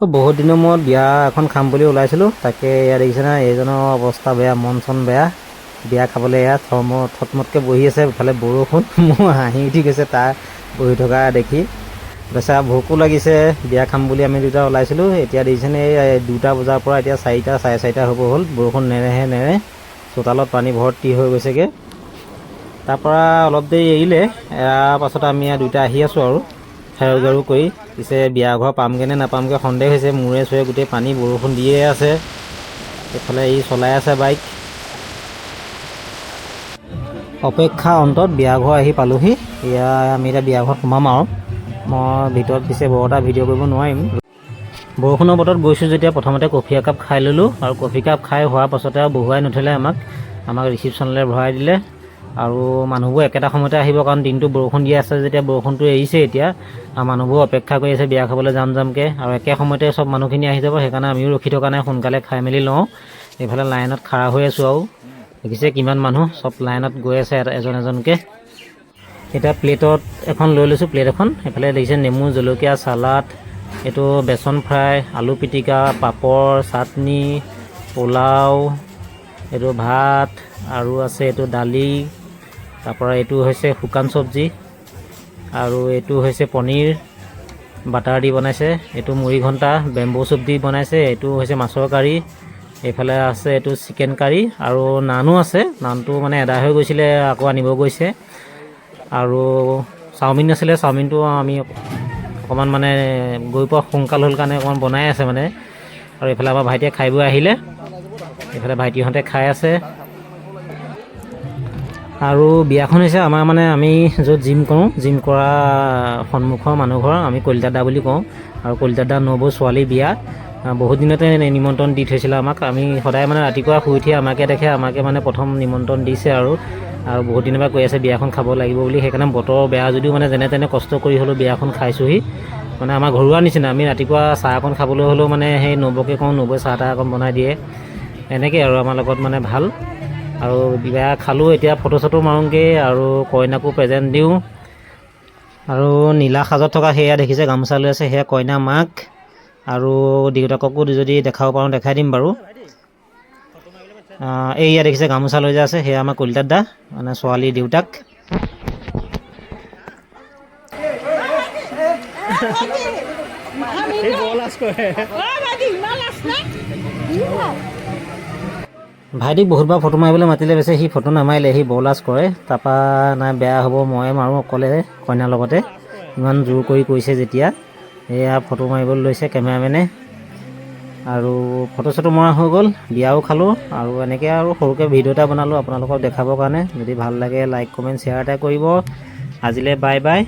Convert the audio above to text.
বহুত দিনৰ মূৰত বিয়া এখন খাম বুলি ওলাইছিলোঁ। তাকে এয়া দেখিছেনে এইজনৰ অৱস্থা বেয়া, মন চন বেয়া। বিয়া খাবলৈ এয়া থৰ্ম থটমটকৈ বহি আছে, ইফালে বৰষুণ, মোৰ হাঁহি উঠি গৈছে তাৰ বহি থকা দেখি। বেচেৰা ভোকো লাগিছে, বিয়া খাম বুলি আমি দুটা ওলাইছিলোঁ। এতিয়া দেখিছেনে এই দুটা বজাৰ পৰা এতিয়া চাৰিটা, চাৰে চাৰিটা হ'ব হ'ল, বৰষুণ নেৰেহে নেৰে। চোতালত পানী ভৰ্তি হৈ গৈছেগৈ। তাৰপৰা অলপ দেৰি এৰিলে, এৰাৰ পাছত আমি দুইটা আহি আছোঁ আৰু। খেৰ গেৰু কৰি পিছে বিয়া ঘৰ পামগৈ নে নাপামগৈ সন্দেহ হৈছে মূৰে চুৰে গোটেই পানী বৰষুণ দিয়ে আছে। এইফালে ই চলাই আছে বাইক। অপেক্ষা অন্তত বিয়া ঘৰ আহি পালোহি। এয়া আমি এতিয়া বিয়া ঘৰত সোমাম আৰু। মই ভিতৰত পিছে বৰ এটা ভিডিঅ' কৰিব নোৱাৰিম। বৰষুণৰ বতৰত গৈছোঁ যেতিয়া প্ৰথমতে কফি একাপ খাই ল'লোঁ। আৰু কফি কাপ খাই হোৱাৰ পাছতে আৰু বহুৱাই নথলে আমাক। আমাক ৰিচিপশ্যনলৈ ভৰাই দিলে। আৰু মানুহবোৰ একেটা সময়তে আহিব কাৰণ দিনটো বৰষুণ দি আছে যেতিয়া বৰষুণটো এৰিছে এতিয়া আৰু মানুহবোৰ অপেক্ষা কৰি আছে বিয়া খাবলৈ যাম যামকৈ আৰু একে সময়তে চব মানুহখিনি আহি যাব সেইকাৰণে আমিও ৰখি থকা নাই সোনকালে খাই মেলি লওঁ। এইফালে লাইনত খাৰা হৈ আছোঁ আৰু। দেখিছে কিমান মানুহ চব লাইনত গৈ আছে এজন এজনকৈ। এতিয়া প্লেটত এখন লৈ লৈছোঁ প্লেট এখন। এইফালে দেখিছে নেমু জলকীয়া চালাড এইটো বেচন ফ্ৰাই আলু পিটিকা পাপৰ চাটনি পোলাও এইটো ভাত আৰু আছে এইটো দালি। তাৰপৰা এইটো হৈছে শুকান চব্জি আৰু এইটো হৈছে পনীৰ, বাটাৰ দি বনাইছে। এইটো মুড়ি ঘণ্টা, বেম্বো চুপ বনাইছে। এইটো হৈছে মাছৰ কাৰী। এইফালে আছে এইটো চিকেন কাৰী আৰু নানো আছে। নানটো মানে এদাই হৈ গৈছিলে, আকৌ আনিব গৈছে। আৰু চাওমিন আছিলে, চাওমিনটো আমি অকণমান মানে গৈ পোৱা সোনকাল হ'ল কাৰণে অকণমান বনাই আছে মানে। আৰু এইফালে আমাৰ ভাইটিয়ে খাই বৈ আহিলে। এইফালে ভাইটিহঁতে খাই আছে। আৰু বিয়াখন হৈছে আমাৰ মানে আমি য'ত জিম কৰোঁ জিম কৰা সন্মুখৰ মানুহ ঘৰ আমি কলিতাদা বুলি কওঁ। আৰু কলিতাদা নবৌ ছোৱালী বিয়া। বহুত দিনতে নিমন্ত্ৰণ দি থৈছিলে আমাক। আমি সদায় মানে ৰাতিপুৱা শুই উঠি আমাকে দেখে আমাকে মানে প্ৰথম নিমন্ত্ৰণ দিছে আৰু আৰু বহুত দিনৰ পৰা কৈ আছে বিয়াখন খাব লাগিব বুলি। সেইকাৰণে বতৰ বেয়া যদিও মানে যেনে তেনে কষ্ট কৰি হ'লেও বিয়াখন খাইছোঁহি। মানে আমাৰ ঘৰুৱা নিচিনা আমি ৰাতিপুৱা চাহ অকণ খাবলৈ হ'লেও মানে সেই নবৌকে কওঁ নবৌৱে চাহ তাহ অকণ বনাই দিয়ে। এনেকৈ আৰু আমাৰ লগত মানে ভাল। আৰু বিয়া খালোঁ এতিয়া ফটো চটো মাৰোঁগৈ আৰু কইনাকো প্ৰেজেণ্ট দিওঁ। আৰু নীলা সাজত থকা সেয়া দেখিছে গামোচা লৈ আছে সেয়া কইনা মাক। আৰু দেউতাককো যদি দেখাব পাৰোঁ দেখাই দিম বাৰু। এই ইয়াত দেখিছে গামোচা লৈ যে আছে সেয়া আমাৰ কলিতাত দা মানে ছোৱালীৰ দেউতাক। ভাইটিক বহুতবাৰ ফটো মাৰিবলৈ মাতিলে পিছে সি ফটো নামাৰিলে, সি বলাজ কৰে। তাৰপৰা নাই বেয়া হ'ব, ময়ে মাৰোঁ, অকলে কইনাৰ লগতে। ইমান জোৰ কৰি কৰিছে যেতিয়া। এয়া ফটো মাৰিবলৈ লৈছে কেমেৰামেনে। আৰু ফটো চটো মৰা হৈ গ'ল, বিয়াও খালোঁ। আৰু এনেকৈ আৰু সৰুকৈ ভিডিঅ' এটা বনালোঁ আপোনালোকক দেখাবৰ কাৰণে। যদি ভালো লাগে, লাইক, কমেণ্ট শ্বেয়াৰ এটা কৰিব। আজিলৈ বাই বাই